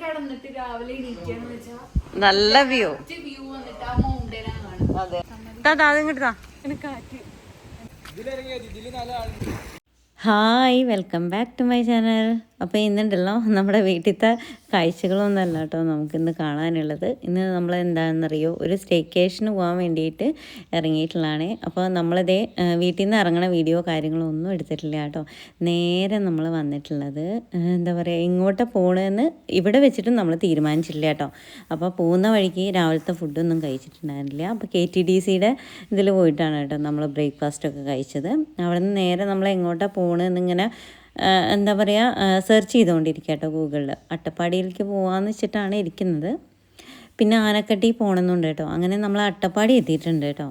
കിടന്നിട്ട് രാവിലെ ഇരിക്കാന്ന് വെച്ചാ നല്ല വ്യൂ വ്യൂ വന്നിട്ട് ആ മൗണ്ടനാണ് അതെ. കാറ്റ്. Hi welcome back to my channel അപ്പോൾ ഇന്നുണ്ടല്ലോ നമ്മുടെ വീട്ടിലത്തെ കാഴ്ചകളൊന്നുമല്ല കേട്ടോ നമുക്കിന്ന് കാണാനുള്ളത്. ഇന്ന് നമ്മൾ എന്താണെന്നറിയോ ഒരു സ്റ്റേക്കേഷന് പോകാൻ വേണ്ടിയിട്ട് ഇറങ്ങിയിട്ടുള്ളതാണ്. അപ്പോൾ നമ്മളിതേ വീട്ടിൽ നിന്ന് ഇറങ്ങണ വീഡിയോ കാര്യങ്ങളോ ഒന്നും എടുത്തിട്ടില്ല കേട്ടോ. നേരെ നമ്മൾ വന്നിട്ടുള്ളത് എന്താ പറയുക ഇങ്ങോട്ട് പോകണമെന്ന് ഇവിടെ വെച്ചിട്ടും നമ്മൾ തീരുമാനിച്ചില്ല കേട്ടോ. അപ്പോൾ പോകുന്ന വഴിക്ക് രാവിലത്തെ ഫുഡൊന്നും കഴിച്ചിട്ടുണ്ടായിരുന്നില്ല. അപ്പോൾ കെ ടി ഡി സിയുടെ ഇതിൽ പോയിട്ടാണ് കേട്ടോ നമ്മൾ ബ്രേക്ക്ഫാസ്റ്റൊക്കെ കഴിച്ചത്. അവിടെ നിന്ന് നേരെ നമ്മൾ എങ്ങോട്ടാണ് പോകണമെന്നിങ്ങനെ എന്താ പറയുക സെർച്ച് ചെയ്തുകൊണ്ടിരിക്കുക കേട്ടോ ഗൂഗിളിൽ അട്ടപ്പാടിയിലേക്ക് പോകാമെന്ന് വെച്ചിട്ടാണ് ഇരിക്കുന്നത്. പിന്നെ ആനക്കട്ടി പോകണമെന്നുണ്ട് കേട്ടോ. അങ്ങനെ നമ്മൾ അട്ടപ്പാടി എത്തിയിട്ടുണ്ട് കേട്ടോ.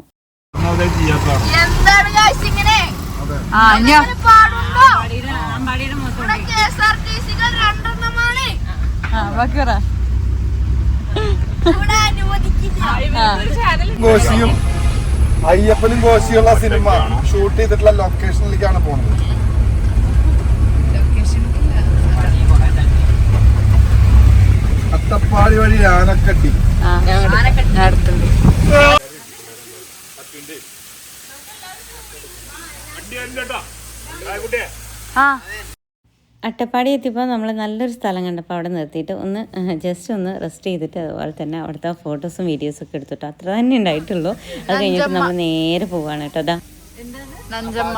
ഗോശിയും അയ്യപ്പനും ഗോശിയുള്ള സിനിമ ഷൂട്ട് ചെയ്തിട്ടുള്ള ലൊക്കേഷനിലേക്കാണ് പോകുന്നത് അട്ടപ്പാടി വഴി ആനക്കട്ടി. അട്ടപ്പാടി എത്തിയപ്പോൾ നമ്മൾ നല്ലൊരു സ്ഥലം കണ്ടപ്പോൾ അവിടെ നിർത്തിയിട്ട് ഒന്ന് ജസ്റ്റ് ഒന്ന് റെസ്റ്റ് ചെയ്തിട്ട് അതുപോലെ തന്നെ അവിടുത്തെ ഫോട്ടോസും വീഡിയോസും ഒക്കെ എടുത്തിട്ട് അത്ര തന്നെ ഉണ്ടായിട്ടുള്ളൂ. അത് കഴിഞ്ഞിട്ട് നമ്മൾ നേരെ പോവാണ് കേട്ടോ. അതാ നഞ്ചമ്മ.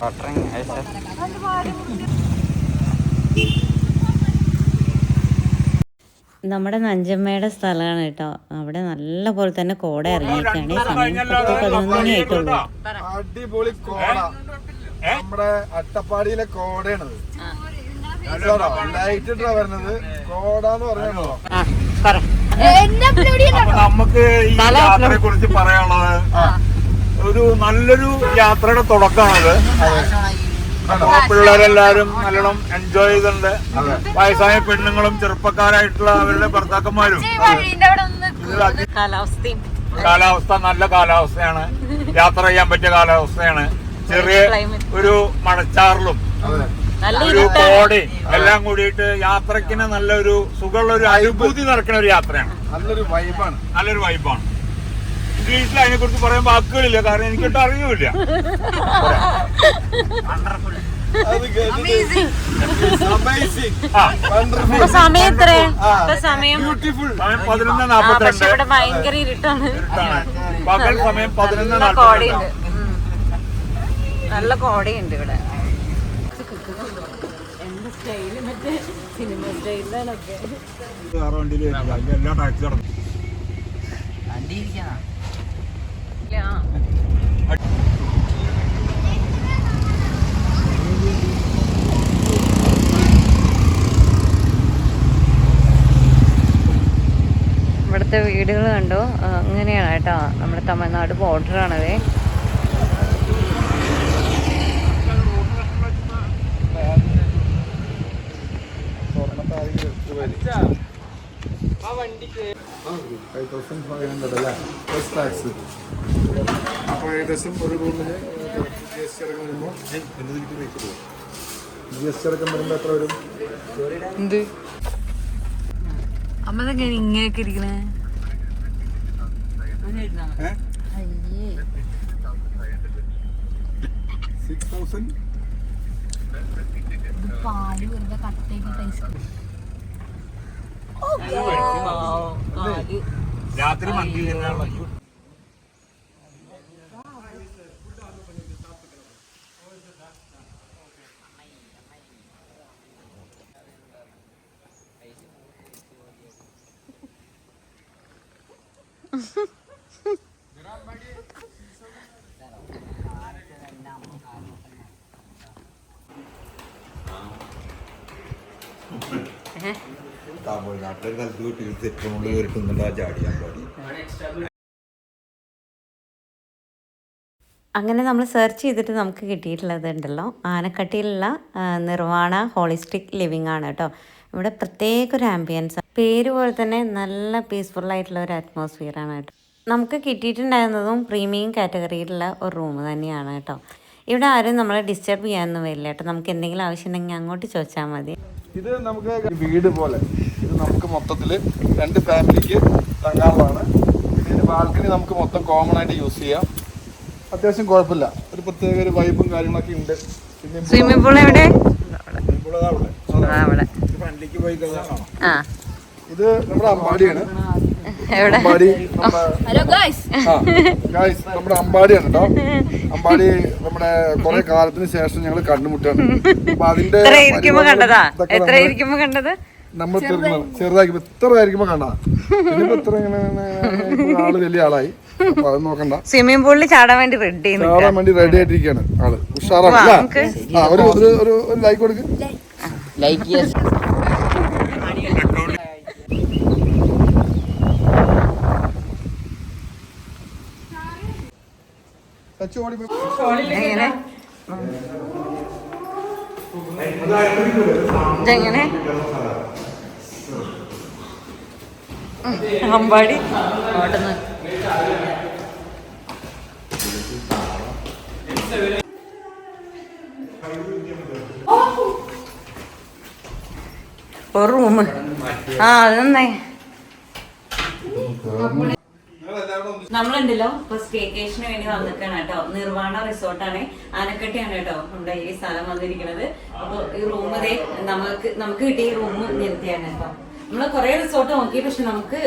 ഫോട്ടോ നമ്മുടെ നഞ്ചമ്മയുടെ സ്ഥലമാണ് കേട്ടോ. അവിടെ നല്ല പോലെ തന്നെ കോട ഇറങ്ങിയിട്ടാണ് സമയം പത്ത് പതിനൊന്ന് മണി ആയിട്ടുള്ളൂ അടിപൊളി കോട. നമ്മുടെ അട്ടപ്പാടിയിലെ കോടയാണത്. ലൈറ്റ് ഇട്ടാ വരുന്നത്. കോട എന്ന് പറഞ്ഞോ നമുക്ക് കുറിച്ച് പറയാനുള്ളത് ഒരു നല്ലൊരു യാത്രയുടെ തുടക്കമാണത്. പിള്ളേരെല്ലാരും നല്ലോണം എൻജോയ് ചെയ്തിട്ടുണ്ട്. വയസ്സായ പെണ്ണുങ്ങളും ചെറുപ്പക്കാരായിട്ടുള്ള അവരുടെ ഭർത്താക്കന്മാരും. കാലാവസ്ഥ നല്ല കാലാവസ്ഥയാണ്. യാത്ര ചെയ്യാൻ പറ്റിയ കാലാവസ്ഥയാണ്. ചെറിയ ഒരു മഴച്ചാറിലും നല്ല ഒരു കോടി എല്ലാം കൂടിയിട്ട് യാത്രക്കിന് നല്ലൊരു സുഖമുള്ള ഒരു അനുഭൂതി നടക്കുന്ന ഒരു യാത്രയാണ്. നല്ലൊരു വൈബാണ് നല്ലൊരു വൈബാണ് ഇംഗ്ലീഷിൽ അതിനെ കുറിച്ച് പറയാൻ വാക്കുകളില്ല. കാരണം എനിക്കിട്ട് അറിയില്ല സമയം പതിനൊന്ന് നാപ്പത്തിരണ്ട്. ഭയങ്കര ഇരുട്ടാണ്. പകൽ പതിനൊന്ന് നല്ല കോടയുണ്ട്. നല്ല കോടയുണ്ട് ഇവിടെ. വേറെ വണ്ടിയിൽ എല്ലാ ടാക്സി നടന്നു. ഇവിടുത്തെ വീടുകൾ കണ്ടോ. അങ്ങനെയാണ് കേട്ടോ. നമ്മുടെ തമിഴ്നാട് ബോർഡർ ആണതേ. ഫൈവ് തൗസൻഡ് ഫൈവ് ഹൺഡ്രഡ് അല്ലേ പ്ലസ് ടാക്സ് അപ്പോൾ ഏകദേശം ഒരു റൂമിന് ജി എസ് ടി അടക്കം വരുമ്പോൾ ജി എസ് ടി അടക്കം വരുമ്പോൾ എത്ര വരും? എന്ത്? അമ്മ ഇതെങ്ങനെ ഇങ്ങനെയൊക്കെ ഇരിക്കണേ? സിക്സ് തൗസൻഡ് പാൽ വെറുതെ കട്ടേക്ക് പൈസ രാത്രി മന്തി തന്നെയാണല്ലോ Mm-hmm. തമിഴ്നാട്ടിലെ സ്ഥലത്ത് തെറ്റുകൊണ്ട് കയറിട്ടുന്നുണ്ട് ആ ചാടിയാൻ പാടി. അങ്ങനെ നമ്മൾ സെർച്ച് ചെയ്തിട്ട് നമുക്ക് കിട്ടിയിട്ടുള്ളത് ഉണ്ടല്ലോ. ആനക്കട്ടിയിലുള്ള നിർവാണ ഹോളിസ്റ്റിക് ലിവിംഗ് ആണ് കേട്ടോ. ഇവിടെ പ്രത്യേക ഒരു ആംബിയൻസ് പേര് പോലെ തന്നെ നല്ല പീസ്ഫുൾ ആയിട്ടുള്ള ഒരു അറ്റ്മോസ്ഫിയർ ആണ് കേട്ടോ. നമുക്ക് കിട്ടിയിട്ടുണ്ടായിരുന്നതും പ്രീമിയം കാറ്റഗറിയിലുള്ള ഒരു റൂം തന്നെയാണ് കേട്ടോ. ഇവിടെ ആരും നമ്മളെ ഡിസ്റ്റർബ് ചെയ്യാനൊന്നും വരില്ല കേട്ടോ. നമുക്ക് എന്തെങ്കിലും ആവശ്യമുണ്ടെങ്കിൽ അങ്ങോട്ട് ചോദിച്ചാൽ മതി. ഇത് നമുക്ക് വീട് പോലെ. നമുക്ക് മൊത്തത്തിൽ രണ്ട് ഫാമിലിക്ക് തങ്ങാനുള്ളതാണ്. ഇതിന്റെ ബാൽക്കണി നമുക്ക് മൊത്തം കോമൺ ആയിട്ട് യൂസ് ചെയ്യാം. അത്യാവശ്യം കുഴപ്പമില്ല. ഒരു പ്രത്യേക ഒരു വൈബും കാര്യങ്ങളൊക്കെ ഉണ്ട്. പിന്നെ സ്വിമ്മിംഗ് പൂൾ എവിടെ? ഇവിടെ ദാ ഇവിടെ. ആ, അവിടെ. വണ്ടിക്ക് പോയി കഴിഞ്ഞാൽ ആ. ഇത് നമ്മുടെ അമ്പാടിയാണ്. എവിടെ? അമ്പാടി നമ്മുടെ ഹലോ ഗായ്സ് ഗായ്സ് നമ്മുടെ അമ്പാടിയാണ് കേട്ടോ. അമ്പാടി നമ്മുടെ കുറെ കാലത്തിന് ശേഷം ഞങ്ങൾ കണ്ടുമുട്ടാണ് അപ്പൊ അതിന്റെ കണ്ടതാ? എത്ര ഇരിക്കുമ്പോ കണ്ടത്? നമ്മൾ തീർന്നു ചെറുതാക്കി ഇത്ര ആയിരിക്കുമ്പോ കണ്ട. ഇനിയിപ്പോ ഇത്ര ഇങ്ങനെ ഇപ്പൊ ആൾ വലിയ ആളായി. അപ്പൊ അത് നോക്കണ്ട. സ്വിമ്മിംഗ് പൂളിൽ ചാടാൻ വേണ്ടി റെഡി ചാടാൻ വേണ്ടി റെഡി ആയിട്ടിരിക്കുകയാണ് ആൾ. ഉഷാറാണ്? ആ ഒരു ലൈക്ക് കൊടുക്ക്. ടച്ച് ഓടി പോയി. എങ്ങനെ? ഇതെങ്ങനെ? അമ്പാടി ഓടുന്നു. ഒരു റൂം ആ അത് നന്നായി. നമ്മളുണ്ടല്ലോ ഇപ്പൊ സ്റ്റേക്കേഷന് വേണ്ടി വന്നിക്കാണ് കേട്ടോ. നിർവാണ റിസോർട്ടാണ് ആനക്കട്ടിയാണ് കേട്ടോ നമ്മുടെ ഈ സ്ഥലം വന്നിരിക്കുന്നത്. അപ്പൊ ഈ റൂം നമുക്ക് നമുക്ക് കിട്ടിയ റൂം നിർത്തിയാണ് കേട്ടോ. നമ്മൾ കുറെ റിസോർട്ട് നോക്കി പക്ഷെ നമുക്ക്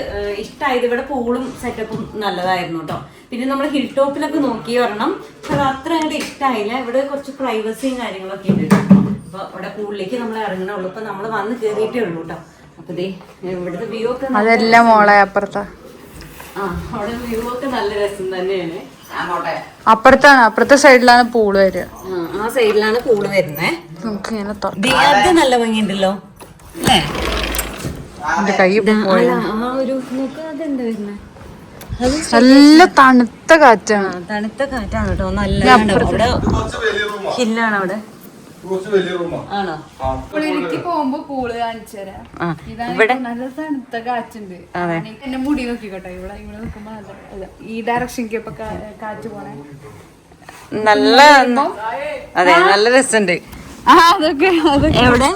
ഇഷ്ടമായത് ഇവിടെ പൂളും സെറ്റപ്പും നല്ലതായിരുന്നു കേട്ടോ പിന്നെ നമ്മൾ ഹിൽ ടോപ്പിലൊക്കെ നോക്കി വരണം. പക്ഷെ അത് അത്ര അങ്ങോട്ട് ഇഷ്ടമായില്ല ഇവിടെ കുറച്ച് പ്രൈവസിയും കാര്യങ്ങളൊക്കെ ഉണ്ട് അപ്പോൾ അപ്പൊ ഇവിടെ പൂളിലേക്ക് നമ്മൾ ഇറങ്ങണുള്ളൂ ഇപ്പൊ നമ്മൾ വന്ന് കേറിയിട്ടേ ഉള്ളൂ കേട്ടോ അപ്പൊ ദേ ഇവിടുത്തെ വ്യൂ ഒക്കെ നല്ല അതെല്ലാം മോളെ അപ്പുറത്താ. ആ അവിടെ വ്യൂ ഒക്കെ നല്ല രസം തന്നെയാണ്. അപ്പുറത്താണ്. അപ്പുറത്തെ സൈഡിലാണ് പൂൾ വരിക. ആ, സൈഡിലാണ് പൂൾ വരുന്നേ. നമുക്ക് ഇങ്ങനെ അത് നല്ല ഭംഗിയുണ്ടല്ലോ. അല്ലേ? കൈ പോയി അല്ല, ആ ഒരു നോക്ക് അതെന്താ വരുന്നേ? നല്ല തണുത്ത കാറ്റാണ്. തണുത്ത കാറ്റാണ് കേട്ടോ നല്ല ഹില്ലാണ് അവിടെ? മുടി നോക്കിക്കോട്ടെ. ഇവിടെ നിൽക്കുമ്പോ. ഈ ഡയറക്ഷനിക്ക് കാറ്റ് പോണേ. നല്ല അതെ നല്ല രസമുണ്ട് ആ അതൊക്കെ അതൊക്കെ എവിടെ?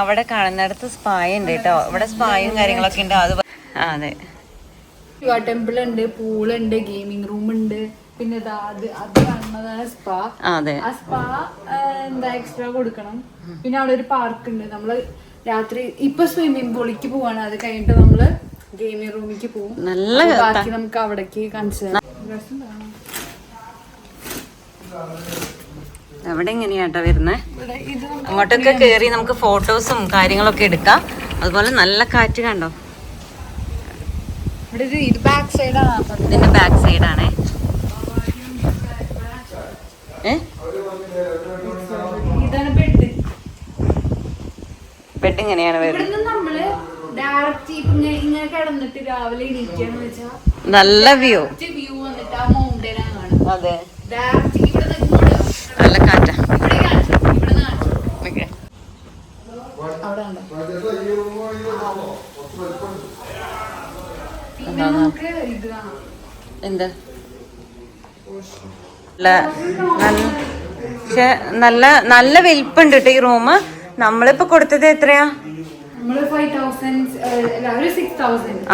അവിടെ കാണുന്നിടത്ത് സ്പായ ഉണ്ട് കേട്ടോ. ഇവിടെ സ്പായും കാര്യങ്ങളൊക്കെ ഉണ്ട്. അത് അതെ. ടെമ്പിൾ ഉണ്ട് പൂളുണ്ട് ഗെയിമിംഗ് റൂം ഉണ്ട് പിന്നെ അത് അത് കാണുന്നതാണ് സ്പാ. അതെ. ആ സ്പാ എന്താ എക്സ്ട്രാ കൊടുക്കണം. പിന്നെ അവിടെ ഒരു പാർക്ക് ഉണ്ട് നമ്മൾ രാത്രി ഇപ്പൊ സ്വിമ്മിംഗ് പൂളിക്ക് പോവാണ്. അത് കഴിഞ്ഞിട്ട് നമ്മൾ ഗെയിമിംഗ് റൂമിലേക്ക് പോകും നല്ല ബാക്കി നമുക്ക് അവിടേക്ക് കൺസിഡർ. അവിടെ എങ്ങനെയാട്ടോ വരുന്നേ? അങ്ങോട്ടൊക്കെ കയറി നമുക്ക് ഫോട്ടോസും കാര്യങ്ങളൊക്കെ എടുക്കാം. അതുപോലെ നല്ല കാറ്റ് കണ്ടോ? ഇത് ബാക്ക് സൈഡാണ് ഇതിന്റെ ബാക്ക് സൈഡാണേ ബെഡ് എങ്ങനെയാണ് വരുന്നത്? നല്ല വ്യൂ വ്യൂ അതെ. നല്ല കാറ്റാ ഇവിടെ കാണിച്ചു ഇവിടെ കാണിച്ചു ഓക്കേ. അവിടെ കണ്ടോ പിന്നെ നമുക്ക് ഇത് കാണാം എന്ത്? പക്ഷെ നല്ല നല്ല വലിപ്പുണ്ട് കേട്ടോ ഈ റൂം. നമ്മളിപ്പോ കൊടുത്തത് എത്രയാ?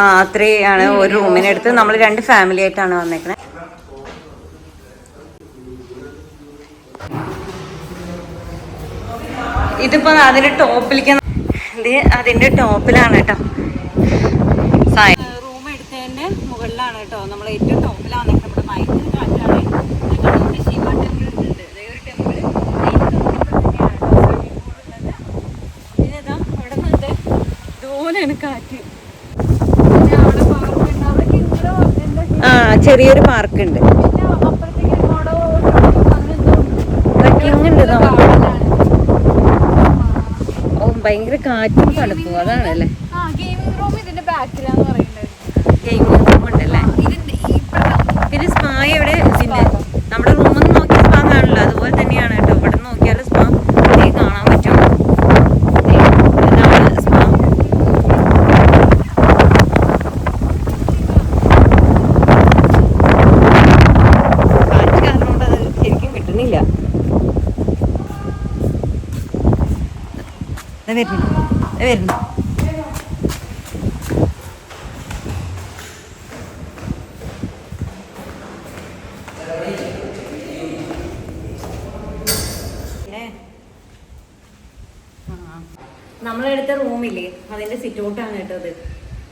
ആ അത്രയാണ് ഒരു റൂമിനെടുത്ത് നമ്മൾ രണ്ട് ഫാമിലി ആയിട്ടാണ് വന്നേക്കണേ. ഇതിപ്പോ അതിന്റെ ടോപ്പിലേക്ക് അതിന്റെ ടോപ്പിലാണ് കേട്ടോ എടുത്തതിന്റെ മുകളിലാണ് കേട്ടോ. നമ്മൾ ഏറ്റവും ടോപ്പിലാണ് നമ്മുടെ ഭയങ്കര കാറ്റാണ്. ശിവ ടെമ്പിൾ ഉണ്ട്. ദേ ഒരു ടെമ്പിൾ പിന്നെ ഇതാ അവിടെ ഇതുപോലെയാണ് കാറ്റ്. ആ ചെറിയൊരു പാർക്ക് ഉണ്ട്. ഉണ്ട്. ട്രക്കിംഗ് ഉണ്ട് ഗാർഡനാണ്. ഓ ഭയങ്കര കാറ്റും തണുപ്പും. അതാണല്ലേ. ഗെയിമിംഗ് റൂം ഇതിന്റെ ബാക്കിലാന്ന് പറയുന്നത് ഗെയിമിംഗ് റൂം ഉണ്ടല്ലേ ഇതിന്റെ ഇപ്പഴാ പിന്നെ സ്പാ എവിടെ പിന്നെ നമ്മുടെ റൂമിൽ നിന്ന് നോക്കിയ സ്പാ കാണില്ല അതുപോലെ തന്നെയാണ് കേട്ടോ ഇവിടെ നോക്കിയാൽ സ്പാ കാണാൻ പറ്റും ദേ, ഇതാണ് സ്പാ കാറ്റ് കാരണം കൊണ്ട് അത് ശരിക്കും കിട്ടുന്നില്ല ദേ വരുന്നു. വരുന്നു. നമ്മളെടുത്ത റൂമില്ലേ അതിന്റെ സിറ്റ് ഔട്ടാണ് കേട്ടത്.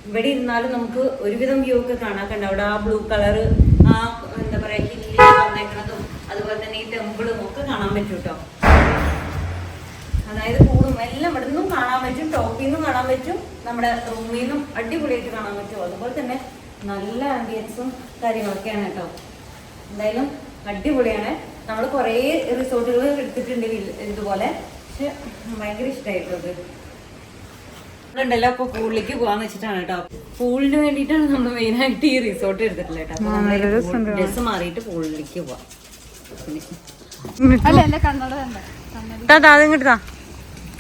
ഇവിടെ ഇരുന്നാലും നമുക്ക് ഒരുവിധം വ്യൂ ഒക്കെ കാണാൻ കണ്ട. അവിടെ ആ ബ്ലൂ കളർ ആ എന്താ പറയാ ഹില്ല് വന്നേക്കണതും അതുപോലെ തന്നെ ഈ ടെമ്പിളും ഒക്കെ കാണാൻ പറ്റും കേട്ടോ അതായത് കൂടും. എല്ലാം ഇവിടെ നിന്നും കാണാൻ പറ്റും. ടോപ്പിൽ നിന്നും കാണാൻ പറ്റും. നമ്മുടെ റൂമിൽ നിന്നും അടിപൊളിയായിട്ട് കാണാൻ പറ്റും. അതുപോലെ തന്നെ നല്ല ആംബിയൻസും കാര്യങ്ങളൊക്കെയാണ് കേട്ടോ. എന്തായാലും അടിപൊളിയാണ്. നമ്മൾ കുറേ റിസോർട്ടുകൾ എടുത്തിട്ടുണ്ട് ഇതുപോലെ. പക്ഷെ ഭയങ്കര ഇഷ്ടമായിട്ടത് ഉണ്ടല്ലോ അപ്പൊ പൂളിലേക്ക് പോവാന്ന് വെച്ചിട്ടാണ് കേട്ടോ. പൂളിന് വേണ്ടിട്ടാണ് നമ്മൾ മെയിൻ ആയിട്ട് ഈ റിസോർട്ട് എടുത്തിട്ടില്ല കേട്ടോ. നമ്മൾ ഡ്രസ് മാറിയിട്ട് പൂളിലേക്ക് പോവാം. അല്ല എന്റെ കണ്ണട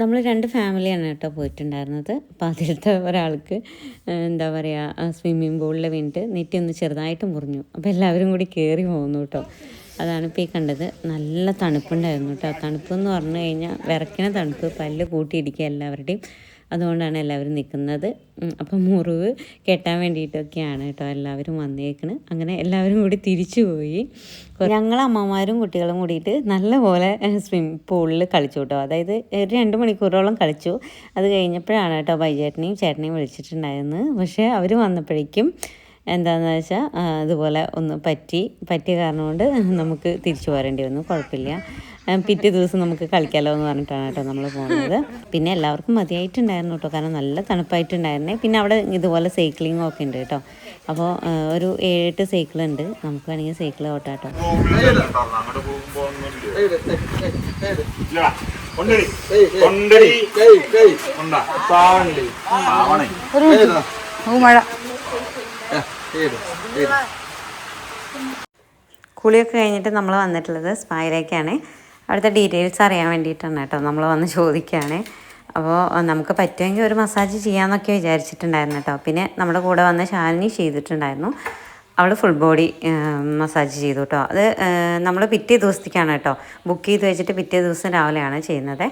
നമ്മൾ രണ്ട് ഫാമിലിയാണ് കേട്ടോ പോയിട്ടുണ്ടായിരുന്നത്. അപ്പോൾ അതിലത്തെ ഒരാൾക്ക് എന്താ പറയുക സ്വിമ്മിംഗ് പൂളിൽ വീണിട്ട് നെറ്റി ഒന്ന് ചെറുതായിട്ട് മുറിഞ്ഞു. അപ്പോൾ എല്ലാവരും കൂടി കയറി പോകുന്നു കേട്ടോ. അതാണ് ഇപ്പോൾ ഈ കണ്ടത്. നല്ല തണുപ്പുണ്ടായിരുന്നു കേട്ടോ. തണുപ്പ് എന്ന് പറഞ്ഞു കഴിഞ്ഞാൽ വിറക്കണ തണുപ്പ് പല്ല് കൂട്ടിയിടിക്കുക എല്ലാവരുടെയും. അതുകൊണ്ടാണ് എല്ലാവരും നിൽക്കുന്നത്. അപ്പം മുറിവ് കെട്ടാൻ വേണ്ടിയിട്ടൊക്കെയാണ് കേട്ടോ എല്ലാവരും വന്നേക്കണ്. അങ്ങനെ എല്ലാവരും കൂടി തിരിച്ചു പോയി. ഞങ്ങൾ അമ്മമാരും കുട്ടികളും കൂടിയിട്ട് നല്ലപോലെ സ്വിമ്മിംഗ് പൂളിൽ കളിച്ചു കേട്ടോ. അതായത് ഒരു രണ്ട് മണിക്കൂറോളം കളിച്ചു. അത് കഴിഞ്ഞപ്പോഴാണ് കേട്ടോ ബൈചേട്ടനെയും ചേട്ടനെയും വിളിച്ചിട്ടുണ്ടായിരുന്നത്. പക്ഷേ അവർ വന്നപ്പോഴേക്കും എന്താണെന്ന് വെച്ചാൽ അതുപോലെ ഒന്ന് പറ്റി പറ്റിയ കാരണം കൊണ്ട് നമുക്ക് തിരിച്ചു പോരേണ്ടി വന്നു കുഴപ്പമില്ല പിറ്റേ ദിവസം നമുക്ക് കളിക്കാമല്ലോ എന്ന് പറഞ്ഞിട്ടാണ് കേട്ടോ നമ്മൾ പോകുന്നത് പിന്നെ എല്ലാവർക്കും മതിയായിട്ടുണ്ടായിരുന്നു കേട്ടോ കാരണം നല്ല തണുപ്പായിട്ടുണ്ടായിരുന്നേ പിന്നെ അവിടെ ഇതുപോലെ സൈക്ലിങ്ങും ഒക്കെ ഉണ്ട് കേട്ടോ അപ്പോൾ ഒരു ഏഴെട്ട് സൈക്കിൾ ഉണ്ട് നമുക്ക് വേണമെങ്കിൽ സൈക്കിൾ ഓട്ടാം കേട്ടോ കുളിയൊക്കെ കഴിഞ്ഞിട്ട് നമ്മൾ വന്നിട്ടുള്ളത് സ്പായിലേക്കാണ് അവിടുത്തെ ഡീറ്റെയിൽസ് അറിയാൻ വേണ്ടിയിട്ടാണ് കേട്ടോ നമ്മൾ വന്ന് ചോദിക്കുകയാണ് അപ്പോൾ നമുക്ക് പറ്റുമെങ്കിൽ ഒരു മസാജ് ചെയ്യാമെന്നൊക്കെ വിചാരിച്ചിട്ടുണ്ടായിരുന്നു കേട്ടോ. പിന്നെ നമ്മുടെ കൂടെ വന്ന ശാലിനി ചെയ്തിട്ടുണ്ടായിരുന്നു. അവൾ ഫുൾ ബോഡി മസാജ് ചെയ്തു കേട്ടോ. അത് നമ്മൾ പിറ്റേ ദിവസത്തേക്കാണ് കേട്ടോ. ബുക്ക് ചെയ്ത് വെച്ചിട്ട് പിറ്റേ ദിവസം രാവിലെയാണ് ചെയ്യുന്നത്.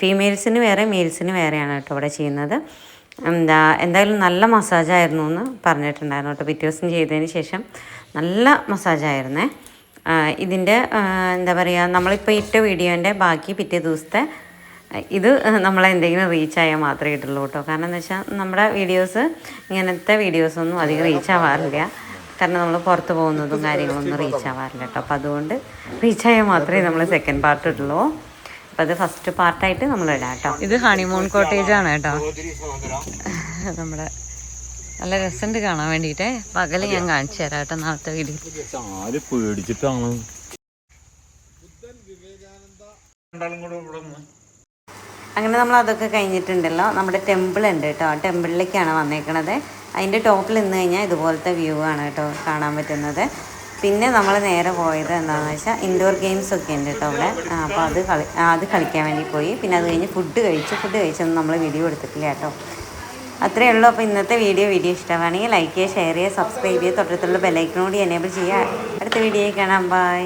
ഫീമെയിൽസിന് വേറെ മെയിൽസിന് വേറെയാണ് കേട്ടോ ഇവിടെ ചെയ്യുന്നത്. എന്താ എന്തായാലും നല്ല മസാജായിരുന്നു എന്ന് പറഞ്ഞിട്ടുണ്ടായിരുന്നു കേട്ടോ. പിറ്റേ ദിവസം ചെയ്തതിന് ശേഷം നല്ല മസാജായിരുന്നേ. ഇതിന്റെ എന്താ പറയുക നമ്മളിപ്പോൾ ഇട്ട വീഡിയോന്റെ ബാക്കി പിറ്റേ ദിവസത്തെ ഇത് നമ്മളെന്തെങ്കിലും റീച്ച് ആയാൽ മാത്രമേ കിട്ടുള്ളൂ കേട്ടോ. കാരണം എന്താ വെച്ചാൽ നമ്മുടെ വീഡിയോസ് ഇങ്ങനത്തെ വീഡിയോസൊന്നും അധികം റീച്ച് ആവാറില്ല. കാരണം നമ്മൾ പുറത്ത് പോകുന്നതും കാര്യങ്ങളൊന്നും റീച്ച് ആവാറില്ല കേട്ടോ. അപ്പോൾ അതുകൊണ്ട് റീച്ച് ആയാൽ മാത്രമേ നമ്മൾ സെക്കൻഡ് പാർട്ട് ഇടുള്ളൂ അപ്പോൾ അത് ഫസ്റ്റ് പാർട്ടായിട്ട് നമ്മൾ ഇടാം കേട്ടോ. ഇത് ഹണിമൂൺ കോട്ടേജ് ആണ് കേട്ടോ. നമ്മുടെ നല്ല രസമുണ്ട് കാണാൻ വേണ്ടിയിട്ടേ. പകൽ ഞാൻ കാണിച്ചു തരാം കേട്ടോ നാളത്തെ വീഡിയോ പേടിച്ചിട്ടാണ്? അങ്ങനെ നമ്മൾ അതൊക്കെ കഴിഞ്ഞിട്ടുണ്ടല്ലോ. നമ്മുടെ ടെമ്പിൾ ഉണ്ട് കേട്ടോ. ആ ടെമ്പിളിലേക്കാണ് വന്നേക്കണത്. അതിന്റെ ടോപ്പിൽ നിന്ന് കഴിഞ്ഞാൽ ഇതുപോലത്തെ വ്യൂ ആണ് കേട്ടോ കാണാൻ പറ്റുന്നത്. പിന്നെ നമ്മൾ നേരെ പോയത് എന്താണെന്ന് വെച്ചാൽ ഇൻഡോർ ഗെയിംസ് ഒക്കെ ഉണ്ട് കേട്ടോ അവിടെ. അപ്പോൾ അത് കളി അത് കളിക്കാൻ വേണ്ടി പോയി. പിന്നെ അത് കഴിഞ്ഞ് ഫുഡ് കഴിച്ചു. ഫുഡ് കഴിച്ചൊന്നും നമ്മൾ വീഡിയോ എടുത്തിട്ടില്ല കേട്ടോ. അത്രയേ ഉള്ളൂ. അപ്പോൾ ഇന്നത്തെ വീഡിയോ വീഡിയോ ഇഷ്ടമാണെങ്കിൽ ലൈക്ക് ചെയ്യുക ഷെയർ ചെയ്യുക സബ്സ്ക്രൈബ് ചെയ്യുക. തൊട്ടടുത്തുള്ള ബെല്ലൈക്കനോട് എനേബിൾ ചെയ്യുക. അടുത്ത വീഡിയോയിൽ കാണാം. ബൈ